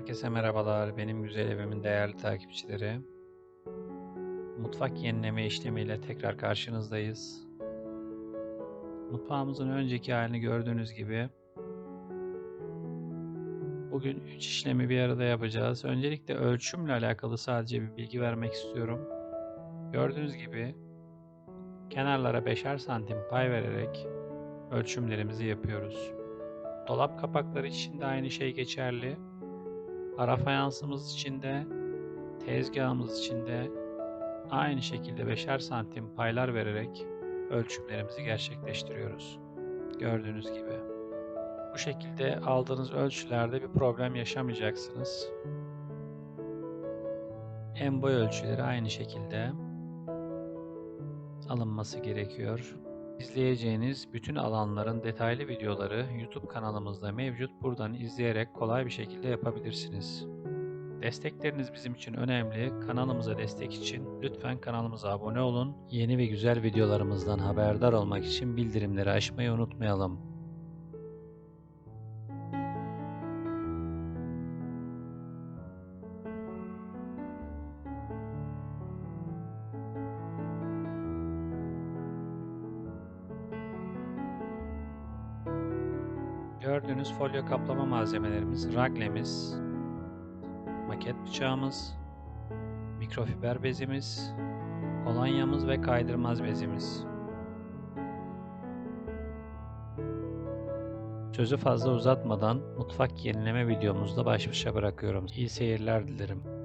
Herkese merhabalar, benim güzel evimin değerli takipçileri. Mutfak yenileme işlemiyle tekrar karşınızdayız. Mutfağımızın önceki halini gördüğünüz gibi bugün 3 işlemi bir arada yapacağız. Öncelikle ölçümle alakalı sadece bir bilgi vermek istiyorum. Gördüğünüz gibi kenarlara 5'er santim pay vererek ölçümlerimizi yapıyoruz. Dolap kapakları için de aynı şey geçerli. Ara fayansımız için de, tezgahımız için de aynı şekilde 5'er santim paylar vererek ölçümlerimizi gerçekleştiriyoruz. Gördüğünüz gibi. Bu şekilde aldığınız ölçülerde bir problem yaşamayacaksınız. En boy ölçüleri aynı şekilde alınması gerekiyor. İzleyeceğiniz bütün alanların detaylı videoları YouTube kanalımızda mevcut. Buradan izleyerek kolay bir şekilde yapabilirsiniz. Destekleriniz bizim için önemli. Kanalımıza destek için lütfen kanalımıza abone olun. Yeni ve güzel videolarımızdan haberdar olmak için bildirimleri açmayı unutmayalım. Gördüğünüz folyo kaplama malzemelerimiz, raglemiz, maket bıçağımız, mikrofiber bezimiz, kolonyamız ve kaydırmaz bezimiz. Sözü fazla uzatmadan mutfak yenileme videomuzda baş başa bırakıyorum. İyi seyirler dilerim.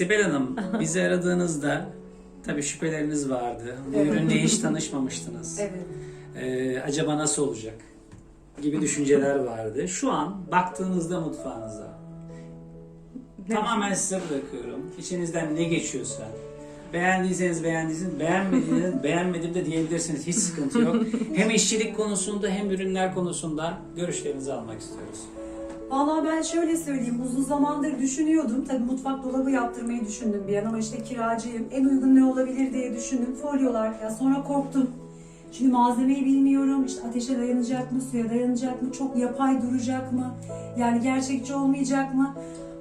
Sibel Hanım, bizi aradığınızda tabii şüpheleriniz vardı. Bu Evet. ürünle hiç tanışmamıştınız. Evet. Ee, acaba nasıl olacak gibi düşünceler vardı. Şu an baktığınızda mutfağınıza tamamen size bırakıyorum. İçinizden ne geçiyorsa beğendiyseniz beğendiyseniz beğenmediyseniz beğenmedim de diyebilirsiniz. Hiç sıkıntı yok. Hem işçilik konusunda hem ürünler konusunda görüşlerinizi almak istiyoruz. Valla ben şöyle söyleyeyim, uzun zamandır düşünüyordum. Tabii mutfak dolabı yaptırmayı düşündüm bir an ama işte kiracıyım. En uygun ne olabilir diye düşündüm. Folyolar, ya sonra korktum. Çünkü malzemeyi bilmiyorum, işte ateşe dayanacak mı, suya dayanacak mı, çok yapay duracak mı, yani gerçekçi olmayacak mı?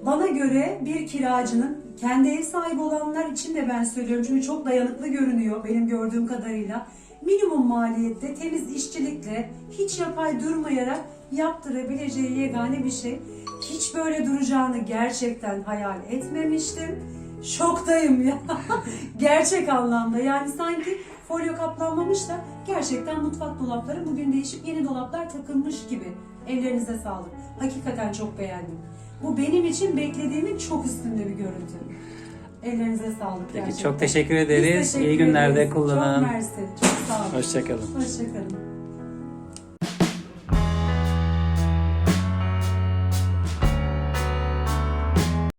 Bana göre bir kiracının, kendi ev sahibi olanlar için de ben söylüyorum çünkü çok dayanıklı görünüyor benim gördüğüm kadarıyla. Minimum maliyette, temiz işçilikle, hiç yapay durmayarak yaptırabileceği yegane bir şey. Hiç böyle duracağını gerçekten hayal etmemiştim. Şoktayım ya. Gerçek anlamda. Yani sanki folyo kaplanmamış da gerçekten mutfak dolapları bugün değişip yeni dolaplar takılmış gibi. Ellerinize sağlık. Hakikaten çok beğendim. Bu benim için beklediğimin çok üstünde bir görüntü. Ellerinize sağlık Peki gerçekten. çok teşekkür ederiz. teşekkür İyi günlerde ederiz. kullanın. Çok mersi. Çok sağ olun. Hoşçakalın. Hoşçakalın.